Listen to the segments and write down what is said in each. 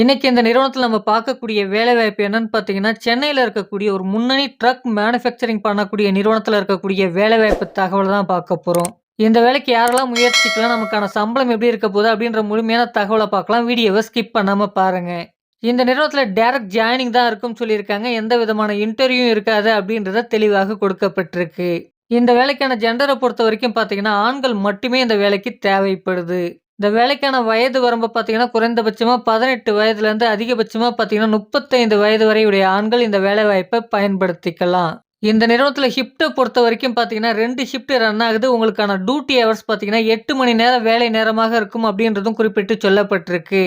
இன்னைக்கு இந்த நிறுவனத்தில் நம்ம பார்க்கக்கூடிய வேலைவாய்ப்பு என்னன்னு பார்த்தீங்கன்னா, சென்னையில் இருக்கக்கூடிய ஒரு முன்னணி ட்ரக் மேனுஃபேக்சரிங் பண்ணக்கூடிய நிறுவனத்தில் இருக்கக்கூடிய வேலைவாய்ப்பு தகவல் தான் பார்க்க போகிறோம் இந்த வேலைக்கு யாரெல்லாம் முயற்சிக்கலாம், நமக்கான சம்பளம் எப்படி இருக்க போகுது அப்படின்ற முழுமையான தகவலை பார்க்கலாம். வீடியோவை ஸ்கிப் பண்ணாமல் பாருங்கள் இந்த நிறுவனத்தில் டேரக்ட் ஜாயினிங் தான் இருக்கும்னு சொல்லியிருக்காங்க. எந்த விதமான இன்டர்வியூவும் இருக்காது அப்படின்றத தெளிவாக கொடுக்கப்பட்டிருக்கு. இந்த வேலைக்கான ஜென்டரை பொறுத்த வரைக்கும் பார்த்தீங்கன்னா, ஆண்கள் மட்டுமே இந்த வேலைக்கு தேவைப்படுது. இந்த வேலைக்கான வயது வரம்பு பார்த்தீங்கன்னா, குறைந்தபட்சமாக பதினெட்டு வயதுலேருந்து அதிகபட்சமாக பார்த்தீங்கன்னா, 35 வயது வரையுடைய ஆண்கள் இந்த வேலைவாய்ப்பை பயன்படுத்திக்கலாம். இந்த நிறுவனத்தில் ஷிஃப்ட்டை பொறுத்த வரைக்கும் பார்த்தீங்கன்னா, ரெண்டு ஷிஃப்ட் ரன் ஆகுது. உங்களுக்கான டியூட்டி ஹவர்ஸ் பார்த்தீங்கன்னா, எட்டு மணி நேரம் வேலை நேரமாக இருக்கும் அப்படின்றதும் குறிப்பிட்டு சொல்லப்பட்டிருக்கு.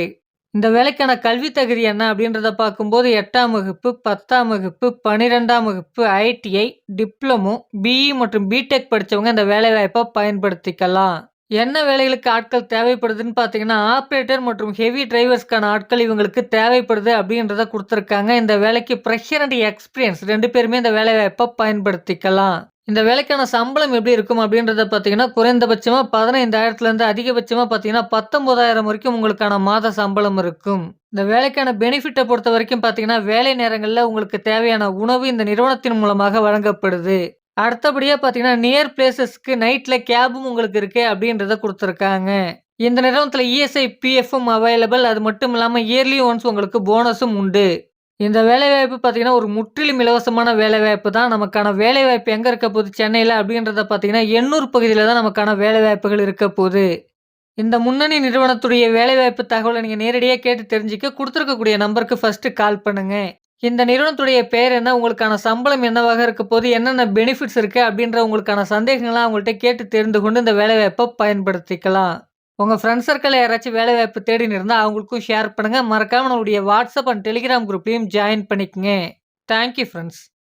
இந்த வேலைக்கான கல்வி தகுதி என்ன அப்படின்றத பார்க்கும்போது எட்டாம் வகுப்பு, 10ஆம் வகுப்பு, 12ஆம் வகுப்பு, ஐடிஐ, டிப்ளமோ, பிஇ மற்றும் பிடெக் படிச்சவங்க இந்த வேலைவாய்ப்பை பயன்படுத்திக்கலாம். என்ன வேலைகளுக்கு ஆட்கள் தேவைப்படுதுன்னு பார்த்தீங்கன்னா, ஆப்ரேட்டர் மற்றும் ஹெவி டிரைவர்ஸ்க்கான ஆட்கள் இவங்களுக்கு தேவைப்படுது அப்படின்றத கொடுத்துருக்காங்க இந்த வேலைக்கு ப்ரெஷர் அண்ட் எக்ஸ்பீரியன்ஸ் ரெண்டு பேருமே இந்த வேலைவாய்ப்ப பயன்படுத்திக்கலாம். இந்த வேலைக்கான சம்பளம் எப்படி இருக்கும் அப்படின்றத பார்த்தீங்கன்னா, குறைந்தபட்சமாக பதினைந்தாயிரத்துலேருந்து அதிகபட்சமாக பார்த்தீங்கன்னா, 19,000 வரைக்கும் உங்களுக்கான மாத சம்பளம் இருக்கும். இந்த வேலைக்கான பெனிஃபிட்டை பொறுத்த வரைக்கும் பார்த்தீங்கன்னா, வேலை நேரங்களில் உங்களுக்கு தேவையான உணவு இந்த நிறுவனத்தின் மூலமாக வழங்கப்படுது. அடுத்தபடியாக பார்த்தீங்கன்னா, நியர் பிளேசஸ்க்கு நைட்டில் கேபும் உங்களுக்கு இருக்கு அப்படின்றத கொடுத்துருக்காங்க இந்த நிறுவனத்தில் இஎஸ்ஐ, பிஎஃப்பும் அவைலபிள். அது மட்டும் இல்லாமல் இயர்லி ஒன்ஸ் உங்களுக்கு போனஸும் உண்டு. இந்த வேலைவாய்ப்பு பார்த்தீங்கன்னா, ஒரு முற்றிலும் இலவசமான வேலைவாய்ப்பு தான். நமக்கான வேலைவாய்ப்பு எங்கே இருக்க போகுது சென்னையில் அப்படின்றத பார்த்தீங்கன்னா, எண்ணூர் பகுதியில் தான் நமக்கான வேலைவாய்ப்புகள் இருக்க போகுது. இந்த முன்னணி நிறுவனத்துடைய வேலைவாய்ப்பு தகவலை நீங்கள் நேரடியாக கேட்டு தெரிஞ்சுக்க கொடுத்துருக்கக்கூடிய நம்பருக்கு ஃபஸ்ட்டு கால் பண்ணுங்கள் இந்த நிறுவனத்துடைய பெயர் என்ன? உங்களுக்கான சம்பளம் என்னவாக இருக்க போது என்னென்ன பெனிஃபிட்ஸ் இருக்குது அப்படின்ற உங்களுக்கான சந்தேகங்கள்லாம் அவங்கள்ட்ட கேட்டு தெரிந்து கொண்டு இந்த வேலைவாய்ப்பை பயன்படுத்திக்கலாம். உங்கள் ஃப்ரெண்ட்ஸ் சர்க்கிளில் யாராச்சும் வேலைவாய்ப்பு தேடின்னு இருந்தால் அவங்களுக்கும் ஷேர் பண்ணுங்கள் மறக்காமல் நம்மளுடைய வாட்ஸ்அப் அண்ட் டெலிகிராம் குரூப்லேயும் ஜாயின் பண்ணிக்கங்க. Thank you